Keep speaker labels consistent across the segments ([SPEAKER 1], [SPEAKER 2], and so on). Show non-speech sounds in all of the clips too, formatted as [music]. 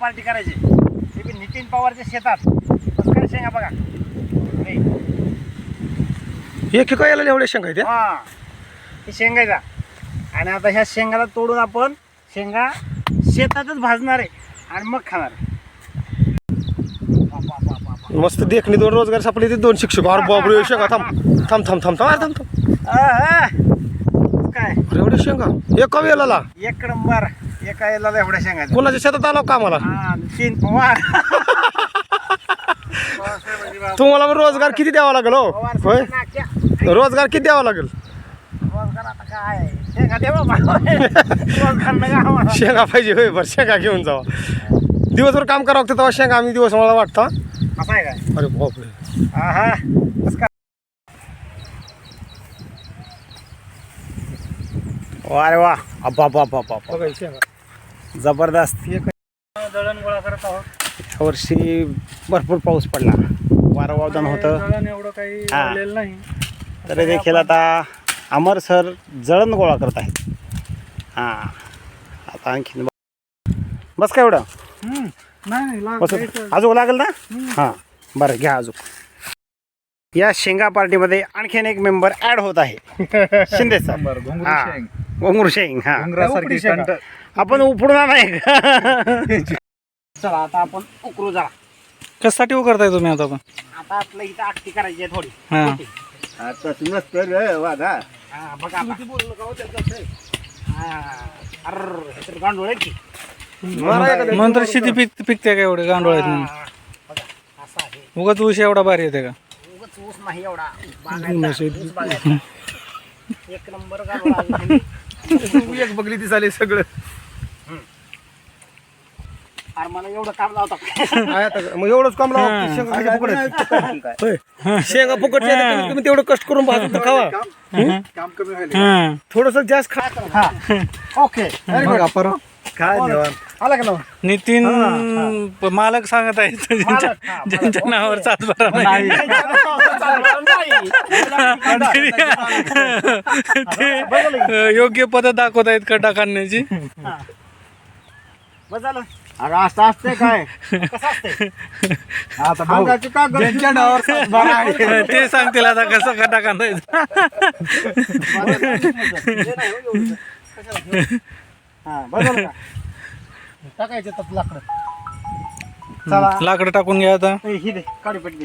[SPEAKER 1] Party करायची. ते बी नितीन पवारच्या शेतात. काय शेंगा बघा. हे,
[SPEAKER 2] एक काय यायला एवढ्या शेंगा आहेत या?
[SPEAKER 1] हा. हे शेंगायचा आणि आता ह्या शेंगाला तोडून आपण शेंगा शेतातच भाजणार आहे आणि मग खाणार आहे.
[SPEAKER 2] मस्त देखणी दोन रोजगार सापडले ते दोन शिक्षक. अरे बापरे शेंगा थांब. थांब थांब थांब थांब अरे थांब. थांब.
[SPEAKER 1] काय?
[SPEAKER 2] अरे एवढ्या शेंगा. एक कमी याला
[SPEAKER 1] एक नंबर. एका याला एवढ्या.
[SPEAKER 2] कोणाच्या शेतात आलो
[SPEAKER 1] हा तीन पवार.
[SPEAKER 2] तुम्हाला मग रोजगार किती द्यावा लागेल हो? होय. रोजगार किती द्यावा लागेल?
[SPEAKER 1] रोजगार आता काय? शेंगा रोजगार नका
[SPEAKER 2] पाहिजे होय बरं शेंगा घेऊन जावा. दिवसभर काम करावं लागतं तेव्हा शेंगा आम्ही दिवस मला वाटतं हा.
[SPEAKER 1] असं आहे काय?
[SPEAKER 2] अरे बापरे.
[SPEAKER 1] आहा कसं काय वा अप्पा अप्पा अप्पा अप्पा
[SPEAKER 2] ही शेंगा.
[SPEAKER 1] जबरदस्त.
[SPEAKER 3] गोळा करत आहोत.
[SPEAKER 1] यावर्षी भरपूर पाऊस पडला. वारं वावदान होतं.
[SPEAKER 3] दळण एवढं काही
[SPEAKER 1] हा.
[SPEAKER 3] आलेलं नाही.
[SPEAKER 1] तरी देखील आता अमर सर जळण गोळा करत आहेत. हां. आता आणखीन ब- बस काय एवढं?
[SPEAKER 3] हम्म. नाही नाही लाग-
[SPEAKER 1] बस. अजून लागेल ना? हां. बरं घ्या अजून या शेंगा पार्टीमध्ये आणखीन एक मेंबर ऍड होत आहे. [laughs] शिंदे सर. हा. घोंगूर शेंग हा
[SPEAKER 3] उपडी शेंगा.
[SPEAKER 1] आपण उपडणार नाही का? चला आता आपण उकरू जरा
[SPEAKER 3] कशासाठी उकरताय तुम्ही आता पण
[SPEAKER 1] आता आपलं इथं आखटी करायची आहे थोडी
[SPEAKER 3] हा.
[SPEAKER 1] मोठी.
[SPEAKER 4] आता तुम्हीच तर वादा
[SPEAKER 1] हा, बघा आता. हा. अर्र, ह्याच्यात गांडूळ आहे की
[SPEAKER 3] नंतर शेती पिक पिकते का एवढे गांडोळ्यात म्हणून
[SPEAKER 1] हा, बघा असं आहे
[SPEAKER 3] उगाच ऊस एवढा भारी येते का
[SPEAKER 1] उगाच ऊस नाही एवढा बागायचा, ऊस बागायचा. एक नंबर गांडूळ आहे.
[SPEAKER 2] एक बघली ती झाली सगळं.
[SPEAKER 1] अरे मला एवढं काम लावता.
[SPEAKER 2] आहे आता मग एवढंच काम लावा
[SPEAKER 3] हा.
[SPEAKER 2] शेंगा फुकट होय. शेंगा फुकट कमीत कमी तेवढं कष्ट करून भाजून तर खावा.
[SPEAKER 4] काम कमी व्हायला.
[SPEAKER 3] हा.
[SPEAKER 2] थोडस जास्त खा.
[SPEAKER 1] हा. ओके.
[SPEAKER 4] काय निवांत.
[SPEAKER 1] आला का ना
[SPEAKER 3] नितीन मालक सांगत आहेत
[SPEAKER 1] मालक, हा, मालक.
[SPEAKER 3] ज्यांच्या नावावर सातबारा नाही. ते योग्य पद्धत दाखवत आहेत खड्डा
[SPEAKER 4] खाण्याची [laughs]
[SPEAKER 3] ते सांगतील आता कसं खड्डा
[SPEAKER 1] कांदायचा टाकायचं लाकडं.
[SPEAKER 3] लाकडं टाकून घ्या आता.
[SPEAKER 1] ही काढी
[SPEAKER 4] पडली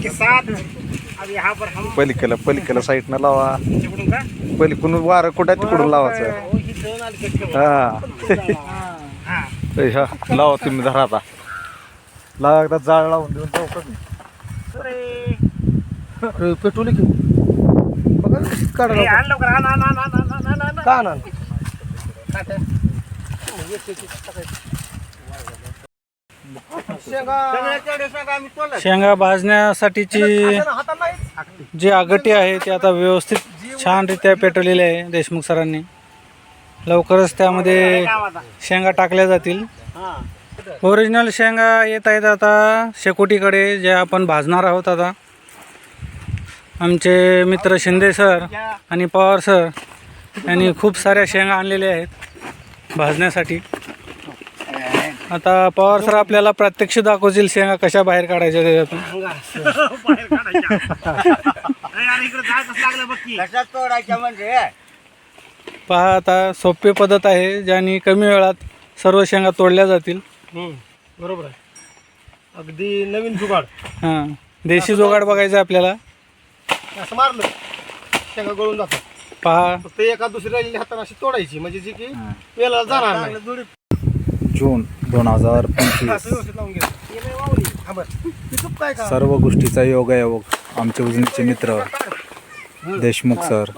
[SPEAKER 4] के
[SPEAKER 1] साथ.
[SPEAKER 5] पलीकडला लावा. पलीकडून वारं कुठं तिकडून लावायचं
[SPEAKER 1] हा
[SPEAKER 5] लावा तुम्ही धरा आता. लावा एकदा जाळ लावून देऊन जाऊ
[SPEAKER 1] का
[SPEAKER 2] पेट्रोल घेऊ बघा काढा का शेंगा.
[SPEAKER 3] भाजण्यासाठीची जी आगटी आहे ती आता व्यवस्थित छानरित्या पेटवलेली आहे देशमुख सरांनी. लवकरच त्यामध्ये. शेंगा टाकल्या जातील.
[SPEAKER 1] हा.
[SPEAKER 3] ओरिजिनल शेंगा येत आहेत आता शेकोटीकडे जे आपण भाजणार आहोत आता. आमचे मित्र शिंदे सर आणि पवार सर यांनी खूप साऱ्या शेंगा आणलेल्या आहेत भाजण्यासाठी. आता पवार सर आपल्याला प्रत्यक्ष दाखवतील शेंगा कशा बाहेर काढायच्या त्याच्यातून.
[SPEAKER 1] बाहेर काढायच्या.
[SPEAKER 4] कशात तोडायच्या म्हणजे
[SPEAKER 3] पहा आता सोपी पद्धत आहे ज्याने कमी वेळात सर्व शेंगा तोडल्या जातील.
[SPEAKER 2] बरोबर आहे. अगदी नवीन जुगाड.
[SPEAKER 3] हां देशी जोगाड बघायचा आपल्याला.
[SPEAKER 2] असं मारलं शेंगा गळून जातात.
[SPEAKER 3] पहा.
[SPEAKER 2] फक्त एका दुसरी राहिलेली हाताने अशी तोडायची म्हणजे जी की वेळेला जाणार नाही.
[SPEAKER 5] जून दोन हजार पंचवीस. सर्व गोष्टीचा योगायोग आमचे उजनीचे मित्र देशमुख सर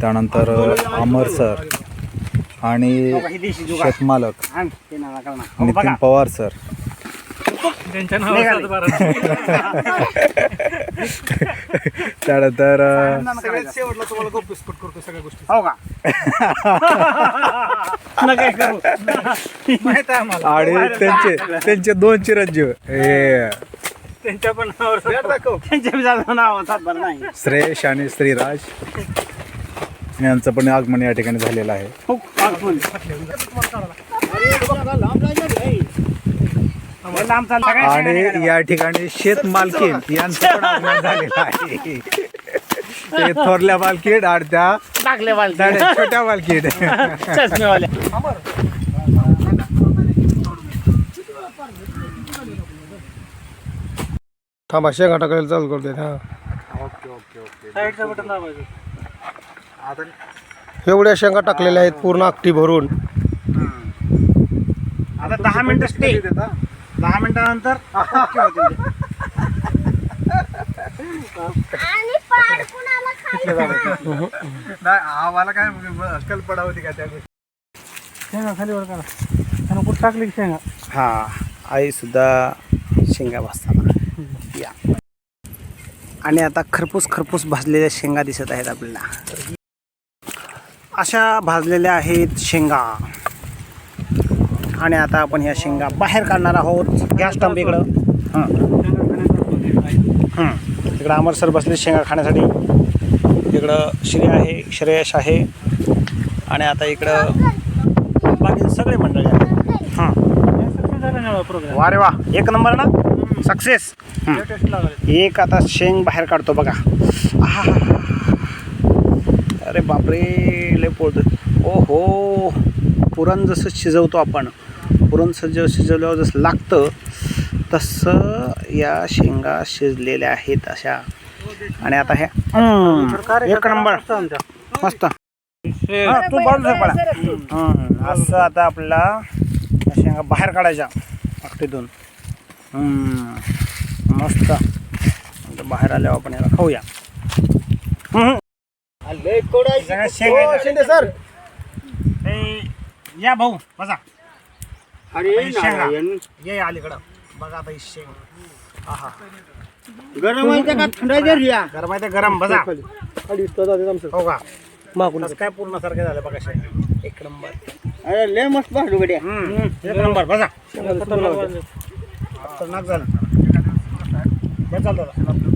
[SPEAKER 5] त्यानंतर अमर सर आणि शेतमालक नितीन पवार सर. [laughs] त्यानंतर अ,
[SPEAKER 1] नाना करायचं.
[SPEAKER 2] शेवटला तुम्हाला गप्पीस्फोट करतो सगळ्या गोष्टी.
[SPEAKER 1] हो का? [laughs] नका करू.
[SPEAKER 2] माहीत आहे आम्हाला.
[SPEAKER 5] आणि त्यांचे त्यांचे दोन चिरंजीव. हे.
[SPEAKER 3] त्यांच्या पण नावावर
[SPEAKER 2] दाखव.
[SPEAKER 1] त्यांच्या बी जास्त नाव सातबार नाही.
[SPEAKER 5] श्रेयश आणि श्रीराज. यांचं पण आगमन या ठिकाणी झालेलं आहे.
[SPEAKER 1] हो, पागपून. हे लांब चाललं. सगळ्या शेंगा
[SPEAKER 5] आणि. या ठिकाणी शेत मालकीन यांचं पण आगमन झालेलं आहे. ते थोरल्या मालकीन आणि त्या
[SPEAKER 1] टाकले
[SPEAKER 5] छोट्या
[SPEAKER 1] चष्मेवाले.
[SPEAKER 2] थांबा शेंगा टाकायला चालू करते हा.
[SPEAKER 3] बटन
[SPEAKER 2] एवढ्या शेंगा टाकलेल्या आहेत पूर्ण akti भरून.
[SPEAKER 1] आता दहा मिनिटं स्टे दहा मिनिटानंतर ओके होतील ते.
[SPEAKER 6] आणि पाड कुणाला खायचं?
[SPEAKER 5] आम्हाला काय कल्पना होती का त्या
[SPEAKER 3] शेंगा खाली वर करा. त्यानं कुठं टाकली की शेंगा?
[SPEAKER 1] हा आई सुद्धा शेंगा भाजताना. या. आणि आता खरपूस खरपूस भाजलेल्या शेंगा दिसत आहेत आपल्याला. अशा भाजलेल्या आहेत शेंगा. आणि आता आपण ह्या शेंगा बाहेर काढणार आहोत. गॅस टंप इकडं. हां. इकडं अमरसर बसले शेंगा खाण्यासाठी. इकडं श्री आहे श्रेयश आहे. आणि आता इकडं बाकी सगळे मंडळी आहेत. हां.
[SPEAKER 3] वारे
[SPEAKER 1] वा रे वा एक नंबर ना? सक्सेस एक आता शेंग बाहेर काढतो बघा. अरे बापरे लय पोळतो ओ हो पुरण जसं शिजवतो आपण. पुरण सज शिजवल्यावर जसं लागतं तसं या शेंगा शिजलेल्या आहेत अशा. आणि आता ह्या हम्म, एक नंबर. मस्त. हा, तू हम्म, असं आता आपल्याला या शेंगा बाहेर काढायच्या हम्म, मस्त. बाहेर आल्यावर आपण याला खाऊया. शेंगा.
[SPEAKER 2] शिंदे सर.
[SPEAKER 1] या भाऊ बसा. अरे शेंगा ये अलीकडं. बघा ही शेंग आहा.
[SPEAKER 4] गरम आहे का थंडाई दे रिया?
[SPEAKER 1] गरम आहे ते गरम
[SPEAKER 2] आधी आमचं.
[SPEAKER 1] हो का?
[SPEAKER 2] मागून
[SPEAKER 1] काय पूर्ण सारखे झालं बघा शेंग एक नंबर.
[SPEAKER 4] अरे लय मस्त भाजू गड्या
[SPEAKER 1] एक नंबर
[SPEAKER 2] शेंगा
[SPEAKER 1] खतरनाक झालं. बरं चालतं.